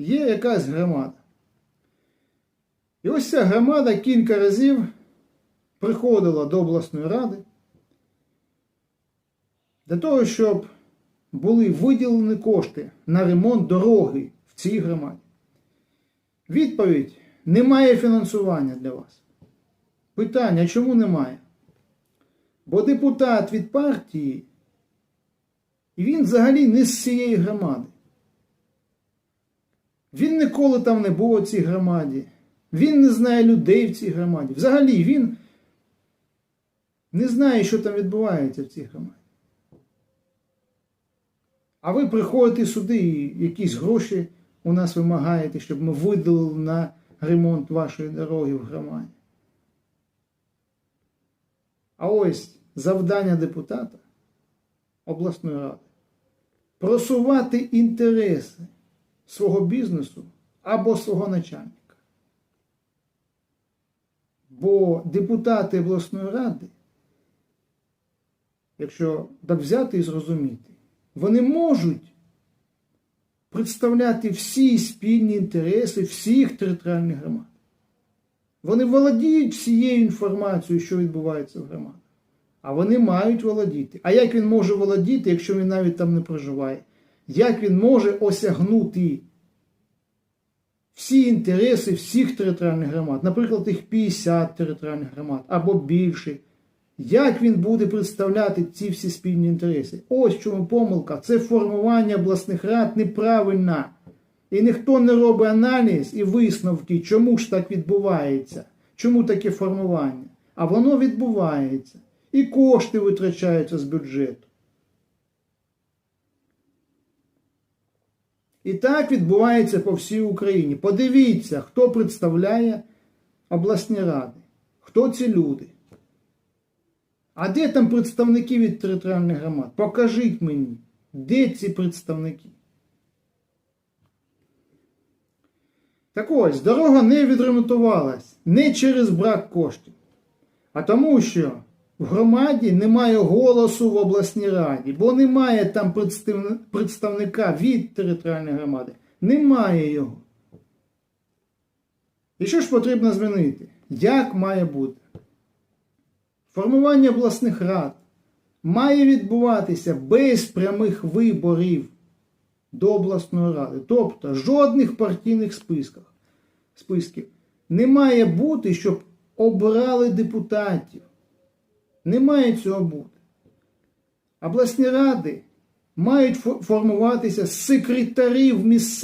є якась громада. І ось ця громада кілька разів приходила до обласної ради для того, щоб були виділені кошти на ремонт дороги в цій громаді. Відповідь: немає фінансування для вас. Питання, чому немає? Бо депутат від партії, і він взагалі не з цієї громади. Він ніколи там не був у цій громаді. Він не знає людей в цій громаді. Взагалі він не знає, що там відбувається в цій громаді. А ви приходите сюди і якісь гроші у нас вимагаєте, щоб ми видалили на ремонт вашої дороги в громаді. А ось завдання депутата обласної ради просувати інтереси свого бізнесу або свого начальника. Бо депутати обласної ради, якщо так взяти і зрозуміти, вони можуть представляти всі спільні інтереси всіх територіальних громад. Вони володіють всією інформацією, що відбувається в громадах. А вони мають володіти. А як він може володіти, якщо він навіть там не проживає? Як він може осягнути всі інтереси всіх територіальних громад, наприклад, їх 50 територіальних громад або більше? Як він буде представляти ці всі спільні інтереси? Ось чому помилка. Це формування обласних рад неправильно. І ніхто не робить аналіз і висновки, чому ж так відбувається, чому таке формування. А воно відбувається. І кошти витрачаються з бюджету. І так відбувається по всій Україні. Подивіться, хто представляє обласні ради, хто ці люди. А де там представники від територіальних громад? Покажіть мені, де ці представники? Так ось, дорога не відремонтувалась не через брак коштів, а тому, що в громаді немає голосу в обласній раді, бо немає там представника від територіальної громади. Немає його. І що ж потрібно змінити? Як має бути? Формування обласних рад має відбуватися без прямих виборів до обласної ради. Тобто жодних партійних списків. Не має бути, щоб обирали депутатів. Не має цього бути. Обласні ради мають формуватися з секретарів місцевих.